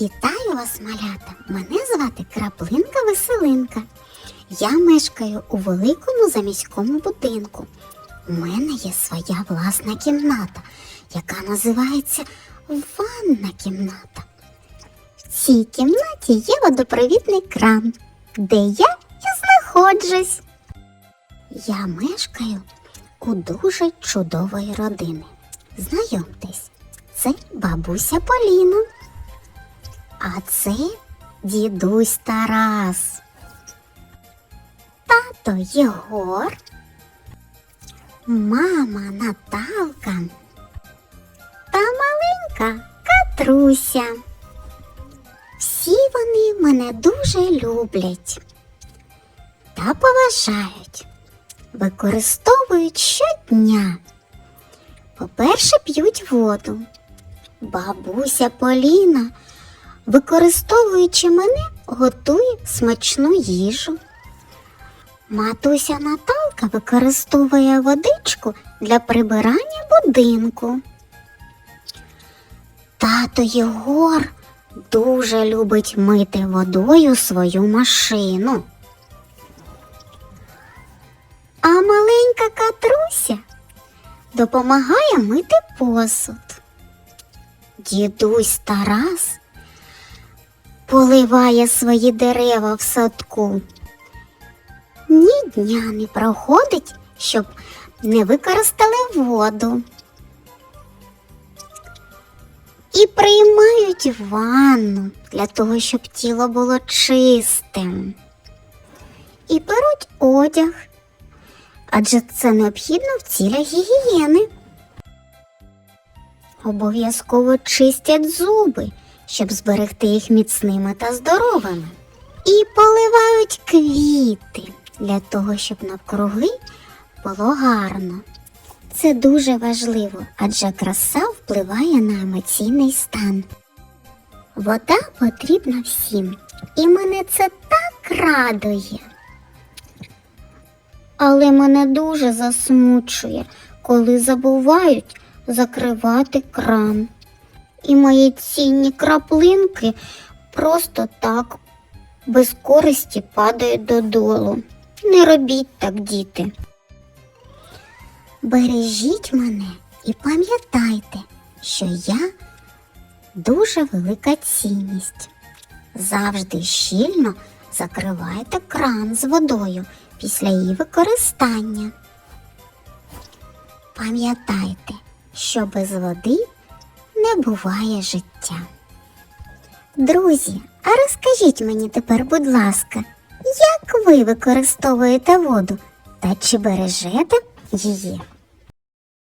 Вітаю вас, малята! Мене звати Краплинка Веселинка. Я мешкаю у великому заміському будинку. У мене є своя власна кімната, яка називається ванна кімната. В цій кімнаті є водопровідний кран, де я і знаходжусь. Я мешкаю у дуже чудової родини. Знайомтесь, це бабуся Поліна. А це дідусь Тарас. Тато Єгор, мама Наталка та маленька Катруся. Всі вони мене дуже люблять та поважають, використовують щодня. По-перше, п'ють воду. Бабуся Поліна використовуючи мене, готує смачну їжу. Матуся Наталка використовує водичку для прибирання будинку. Тато Єгор дуже любить мити водою свою машину. А маленька Катруся допомагає мити посуд. Дідусь Тарас поливає свої дерева в садку. Ні дня не проходить, щоб не використали воду. І приймають ванну для того, щоб тіло було чистим. І беруть одяг, адже це необхідно в цілях гігієни. Обов'язково чистять зуби щоб зберегти їх міцними та здоровими. І поливають квіти для того, щоб навкруги було гарно. Це дуже важливо, адже краса впливає на емоційний стан. Вода потрібна всім, і мене це так радує. Але мене дуже засмучує, коли забувають закривати кран і мої цінні краплинки просто так без користі падають додолу. Не робіть так, діти. Бережіть мене і пам'ятайте, що я дуже велика цінність. Завжди щільно закривайте кран з водою після її використання. Пам'ятайте, що без води не буває життя. Друзі, а розкажіть мені тепер, будь ласка, як ви використовуєте воду та чи бережете її?